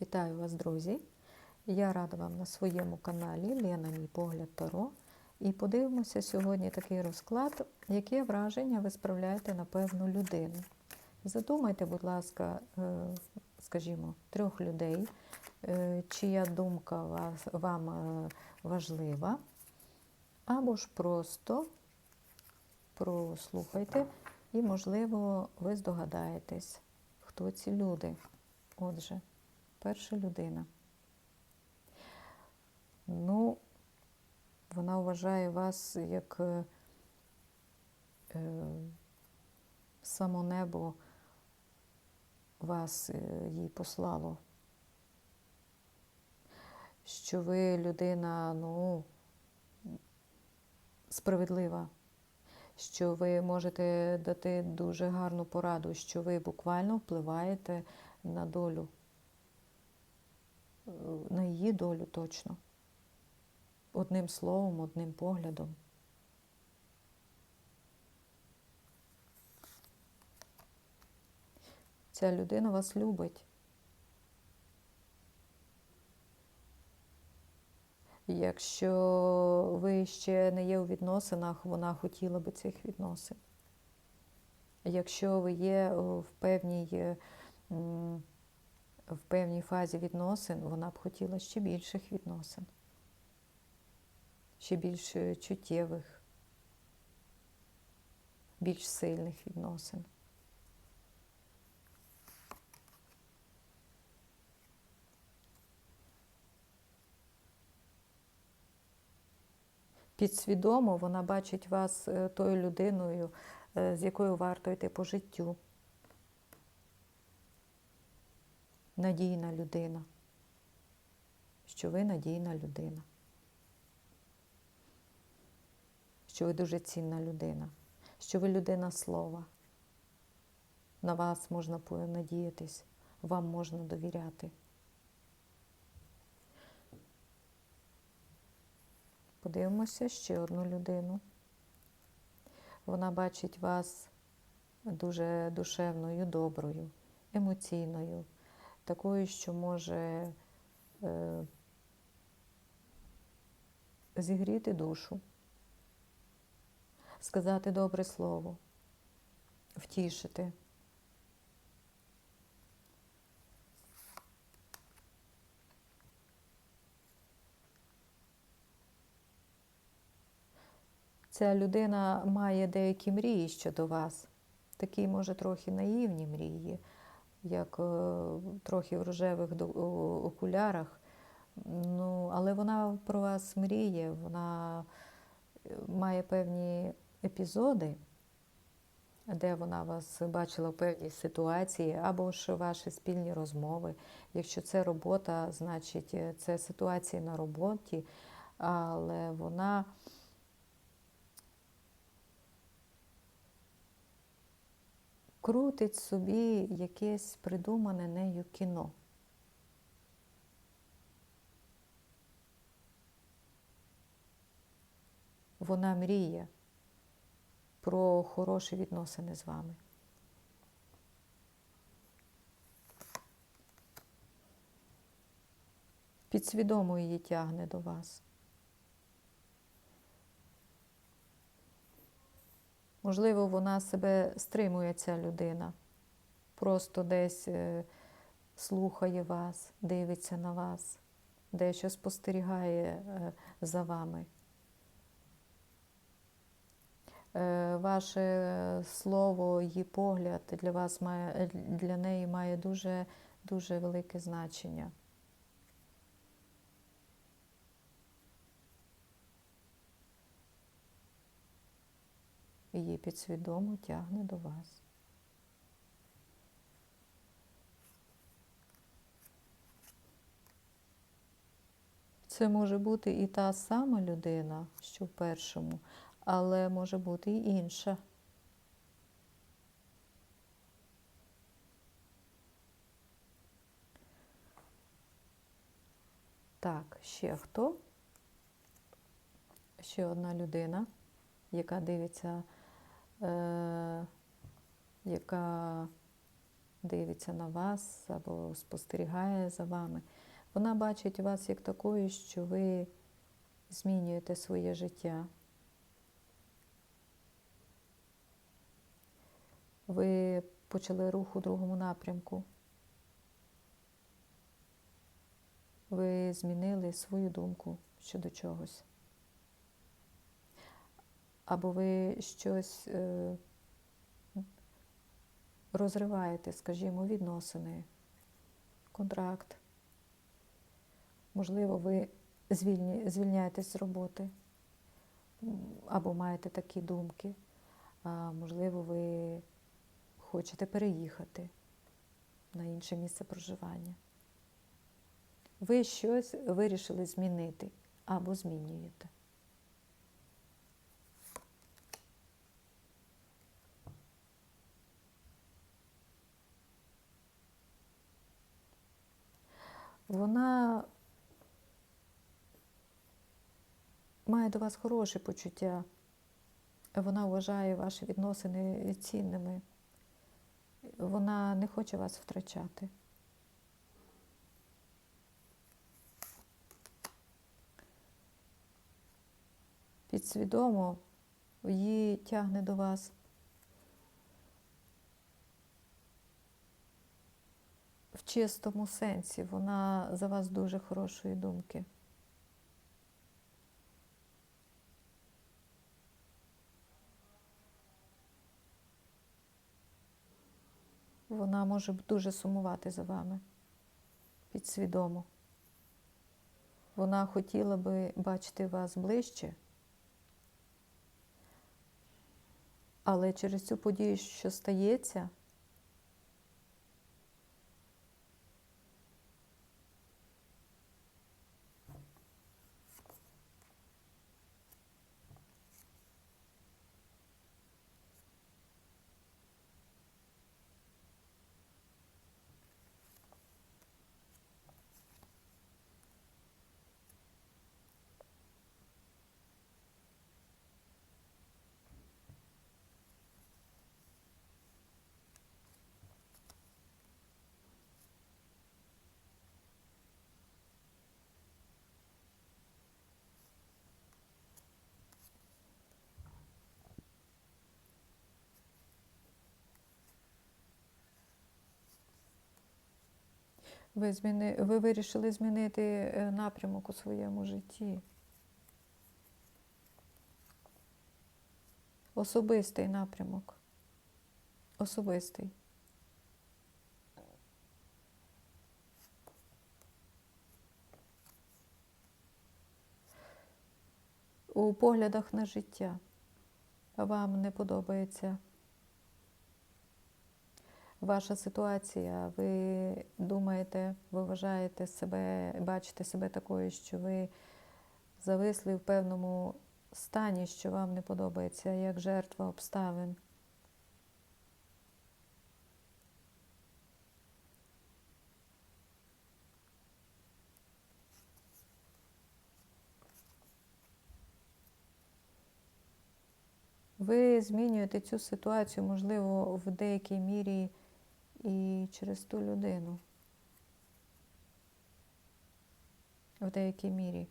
Вітаю вас, друзі! Я рада вам на своєму каналі Лена Мій погляд Таро. І подивимося сьогодні такий розклад, яке враження ви справляєте на певну людину. Задумайте, будь ласка, е, скажімо, трьох людей, е, чия думка вам е, важлива, або ж просто прослухайте, і, можливо, ви здогадаєтесь, хто ці люди. Отже, перша людина. Ну, вона вважає вас як е, е, само небо вас е, їй послало. Що ви людина, ну, справедлива, що ви можете дати дуже гарну пораду, що ви буквально впливаєте на долю, на її долю точно. Одним словом, одним поглядом. Ця людина вас любить. Якщо ви ще не є у відносинах, вона хотіла би цих відносин. Якщо ви є в певній, е, в певній фазі відносин, вона б хотіла ще більших відносин, ще більш е, чуттєвих, більш сильних відносин. Підсвідомо вона бачить вас е, тою людиною, е, з якою варто йти по життю. Надійна людина. Що ви надійна людина. Що ви дуже цінна людина. Що ви людина слова. На вас можна понадіятись, вам можна довіряти. Подивимося ще одну людину. Вона бачить вас дуже душевною, доброю, емоційною, такою, що може е, зігріти душу, сказати добре слово, втішити. Ця людина має деякі мрії щодо вас. Такі, може, трохи наївні мрії, як е, трохи в рожевих окулярах. Ну, але вона про вас мріє, вона е, має певні епізоди, де вона вас бачила в певній ситуації, або ж ваші спільні розмови. Якщо це робота, значить е, це ситуації на роботі, але вона. Крутить собі якесь придумане нею кіно. Вона мріє про хороші відносини з вами. Підсвідомо її тягне до вас. Можливо, вона себе стримує, ця людина. Просто десь е, слухає вас, дивиться на вас, дещо спостерігає е, за вами. Е, Ваше слово, її погляд для вас має, для неї має дуже, дуже велике значення. Її підсвідомо тягне до вас. Це може бути і та сама людина, що в першому, але може бути і інша. Так, ще хто? Ще одна людина, яка дивиться, е, яка дивиться на вас або спостерігає за вами. Вона бачить вас як такою, що ви змінюєте своє життя. Ви почали рух у другому напрямку. Ви змінили свою думку щодо чогось. Або ви щось е, розриваєте, скажімо, відносини, контракт. Можливо, ви звільняєтесь з роботи, або маєте такі думки, а можливо, ви хочете переїхати на інше місце проживання. Ви щось вирішили змінити або змінюєте. Вона має до вас хороше почуття. Вона вважає ваші відносини цінними. Вона не хоче вас втрачати. Підсвідомо її тягне до вас. Чистому сенсі вона за вас дуже хорошої думки. Вона може дуже сумувати за вами підсвідомо. Вона хотіла би бачити вас ближче, але через цю подію, що стається, ви, зміни, ви вирішили змінити е, напрямок у своєму житті. Особистий напрямок. Особистий. У поглядах на життя вам не подобається ваша ситуація. Ви думаєте, ви вважаєте себе, бачите себе такою, що ви зависли в певному стані, що вам не подобається, як жертва обставин. Ви змінюєте цю ситуацію, можливо, в деякій мірі і через ту людину. В деякій мірі.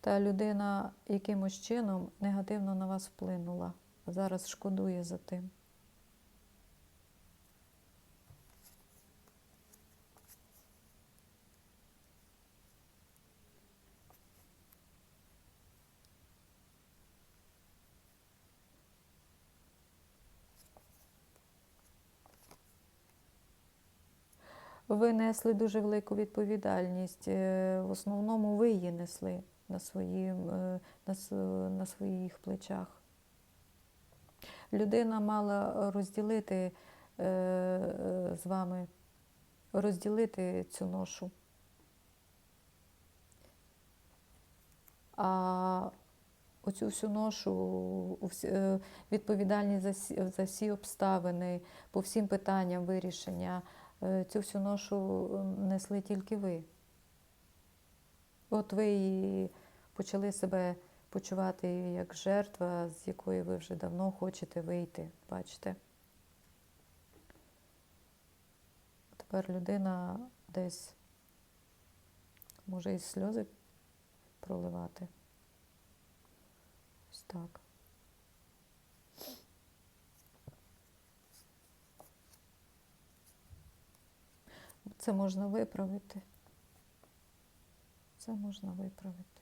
Та людина якимось чином негативно на вас вплинула. Зараз шкодує за тим. Ви несли дуже велику відповідальність. Е, В основному ви її несли на, свої, е, на, на своїх плечах. Людина мала розділити е, з вами, розділити цю ношу. А оцю всю ношу, відповідальність за, сі- за всі обставини, по всім питанням вирішення, цю всю ношу е, несли тільки ви. От ви і почали себе почувати як жертва, з якої ви вже давно хочете вийти. Бачите? Тепер людина десь може і сльози проливати. Ось так. Це можна виправити. Це можна виправити.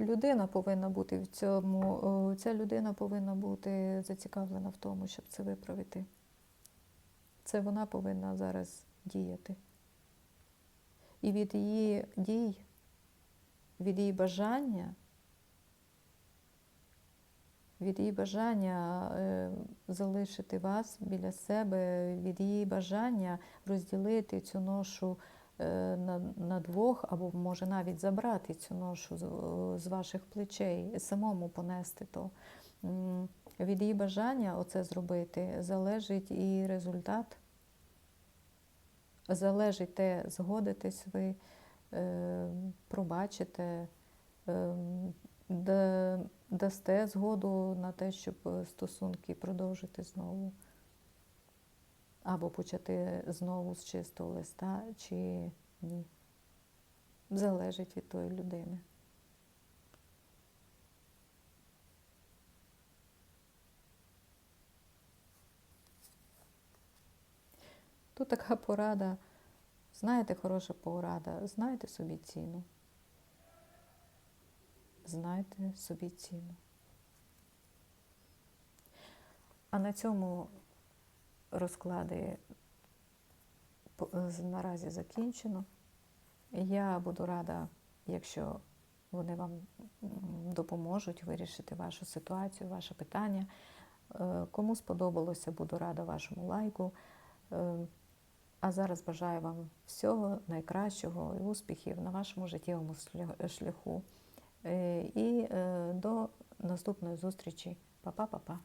Людина повинна бути в цьому, ця людина повинна бути зацікавлена в тому, щоб це виправити. Це вона повинна зараз діяти. І від її дій, від її бажання, від її бажання е, залишити вас біля себе, від її бажання розділити цю ношу е, на, на двох, або може навіть забрати цю ношу з, з ваших плечей, самому понести то. Від її бажання оце зробити залежить і результат. Залежить те, згодитесь ви, пробачите, е, дасте згоду на те, щоб е, стосунки продовжити знову. Або почати знову з чистого листа, чи ні. Залежить від тої людини. Тут така порада. Знаєте, хороша порада, знайте собі ціну. Знайте собі ціну. А на цьому розклади наразі закінчено. Я буду рада, якщо вони вам допоможуть вирішити вашу ситуацію, ваше питання. Е, Кому сподобалося, буду рада вашому лайку. А зараз бажаю вам всього найкращого і успіхів на вашому життєвому шляху. Е, І е, до наступної зустрічі. Па-па-па-па.